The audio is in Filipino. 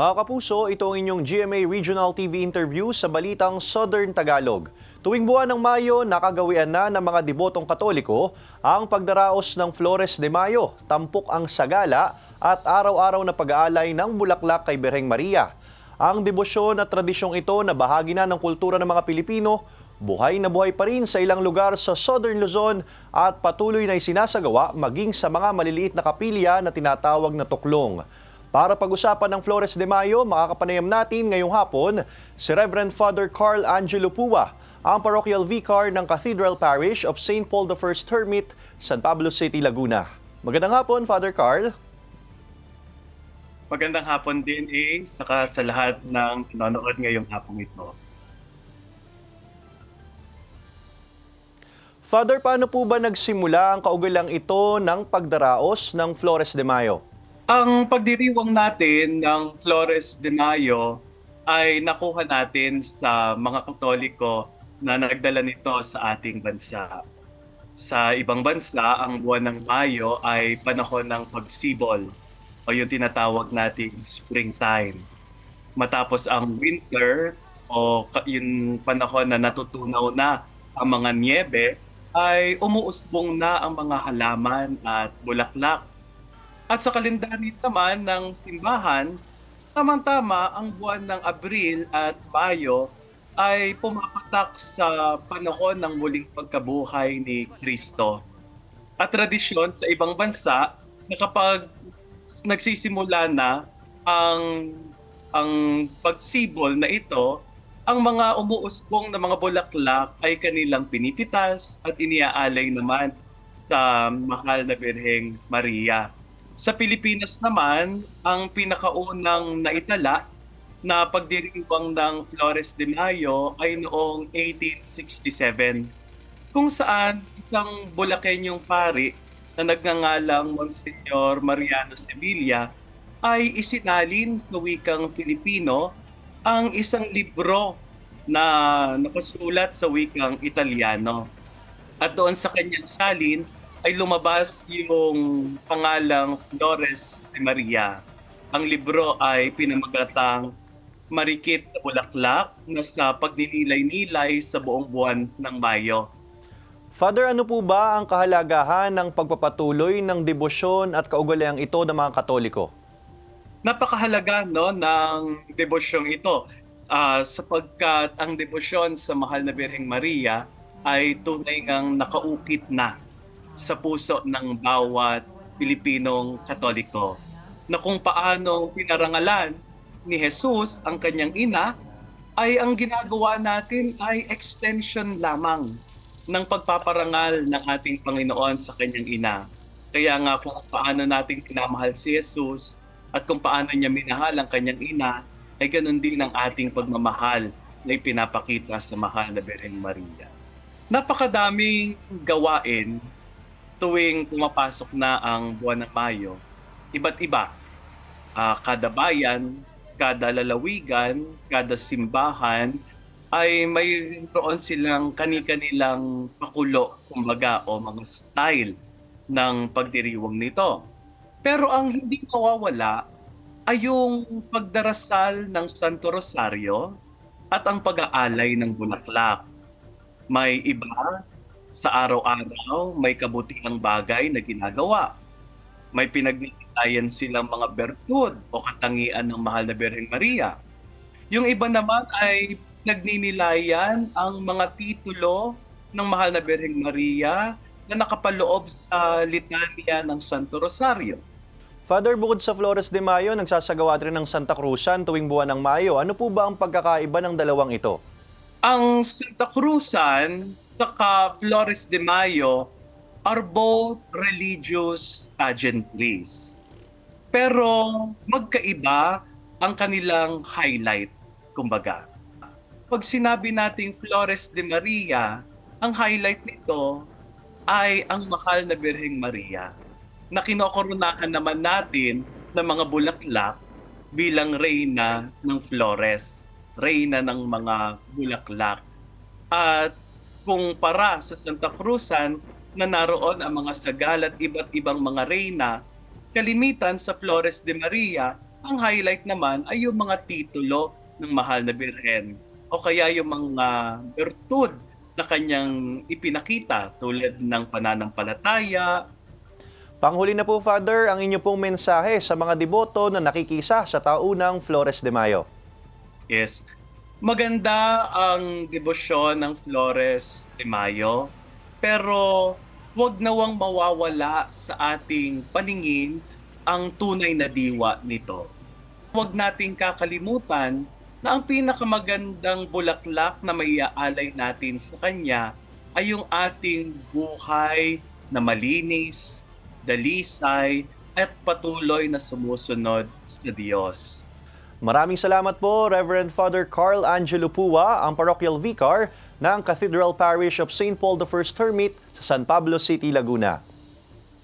Mga kapuso, ito ang inyong GMA Regional TV interview sa balitang Southern Tagalog. Tuwing buwan ng Mayo, nakagawian na ng mga debotong katoliko ang pagdaraos ng Flores de Mayo, tampok ang sagala at araw-araw na pag-aalay ng bulaklak kay Berheng Maria. Ang debosyon at tradisyong ito na bahagi na ng kultura ng mga Pilipino, buhay na buhay pa rin sa ilang lugar sa Southern Luzon at patuloy na isinasagawa maging sa mga maliliit na kapilya na tinatawag na tuklong. Para pag-usapan ng Flores de Mayo, makakapanayam natin ngayong hapon si Reverend Father Carl Angelo Pua, ang parochial vicar ng Cathedral Parish of St. Paul I Hermit, San Pablo City, Laguna. Magandang hapon, Father Carl. Magandang hapon din eh, saka sa lahat ng nanonood ngayong hapong ito. Father, paano po ba nagsimula ang kaugalang ito ng pagdaraos ng Flores de Mayo? Ang pagdiriwang natin ng Flores de Mayo ay nakuha natin sa mga Katoliko na nagdala nito sa ating bansa. Sa ibang bansa, ang buwan ng Mayo ay panahon ng pagsibol o yung tinatawag nating springtime. Matapos ang winter o yung panahon na natutunaw na ang mga niebe, ay umuusbong na ang mga halaman at bulaklak at sa kalendaryo naman ng simbahan, tamang-tama ang buwan ng Abril at Mayo ay pumapatak sa panahon ng muling pagkabuhay ni Kristo. At tradisyon sa ibang bansa na kapag nagsisimula na ang ang pagsibol na ito, ang mga umuusbong na mga bulaklak ay kanilang pinipitas at iniaalay naman sa mahal na Birheng Maria. Sa Pilipinas naman, ang pinakaunang naitala na pagdiriwang ng Flores de Mayo ay noong 1867 kung saan isang Bulakenyong pari na nagngangalang Monsignor Mariano Sevilla ay isinalin sa wikang Filipino ang isang libro na nakasulat sa wikang Italiano. At doon sa kanyang salin ay lumabas yung pangalang Flores de Maria. Ang libro ay pinamagatang Marikit na Bulaklak na sa pagninilay-nilay sa buong buwan ng Mayo. Father, ano po ba ang kahalagahan ng pagpapatuloy ng debosyon at kaugaliang ito ng mga Katoliko? Napakahalaga no ng debosyong ito ah, sapagkat ang debosyon sa mahal na Birheng Maria ay tunay ngang nakaukit na sa puso ng bawat Pilipinong Katoliko na kung paano pinarangalan ni Jesus ang kanyang ina ay ang ginagawa natin ay extension lamang ng pagpaparangal ng ating Panginoon sa kanyang ina. Kaya nga kung paano natin pinamahal si Jesus at kung paano niya minahal ang kanyang ina, ay ganun din ang ating pagmamahal na ipinapakita sa mahal na Birheng Maria. Napakadaming gawain tuwing pumapasok na ang buwan ng Mayo. Iba't iba. Ah, kada bayan, kada lalawigan, kada simbahan, ay mayroon silang kani-kanilang pakulo, kumbaga, o mga style ng pagdiriwang nito. Pero ang hindi mawawala ay yung pagdarasal ng Santo Rosario at ang pag-aalay ng bulaklak. May iba sa araw-araw, may kabutihang bagay na ginagawa. May pinagninilayan silang mga bertud o katangian ng mahal na Birheng Maria. Yung iba naman ay nagninilayan ang mga titulo ng mahal na Birheng Maria na nakapaloob sa litanya ng Santo Rosario. Father, bukod sa Flores de Mayo, nagsasagawa rin ng Santa Cruzan tuwing buwan ng Mayo. Ano po ba ang pagkakaiba ng dalawang ito? Ang Santa Cruzan saka Flores de Mayo are both religious pageantries. Pero magkaiba ang kanilang highlight, kumbaga. Pag sinabi nating Flores de Maria, ang highlight nito ay ang mahal na Birheng Maria na kinokoronahan naman natin ng mga bulaklak bilang reyna ng Flores, reyna ng mga bulaklak. At kung para sa Santa Cruzan na naroon ang mga sagal at iba't ibang mga reyna, kalimitan sa Flores de Maria Ang highlight naman ay yung mga titulo ng mahal na birhen o kaya yung mga bertud na kanyang ipinakita tulad ng pananampalataya, Panghuli na po, Father, ang inyo pong mensahe sa mga deboto na nakikisa sa taunang Flores de Mayo. Yes. Maganda ang debosyon ng Flores de Mayo, pero huwag nawang mawawala sa ating paningin ang tunay na diwa nito. Huwag nating kakalimutan na ang pinakamagandang bulaklak na maiaalay natin sa kanya ay yung ating buhay na malinis, dalisay, at patuloy na sumusunod sa Diyos. Maraming salamat po, Reverend Father Carl Angelo Pua, ang parochial vicar ng Cathedral Parish of St. Paul I Hermit sa San Pablo City, Laguna.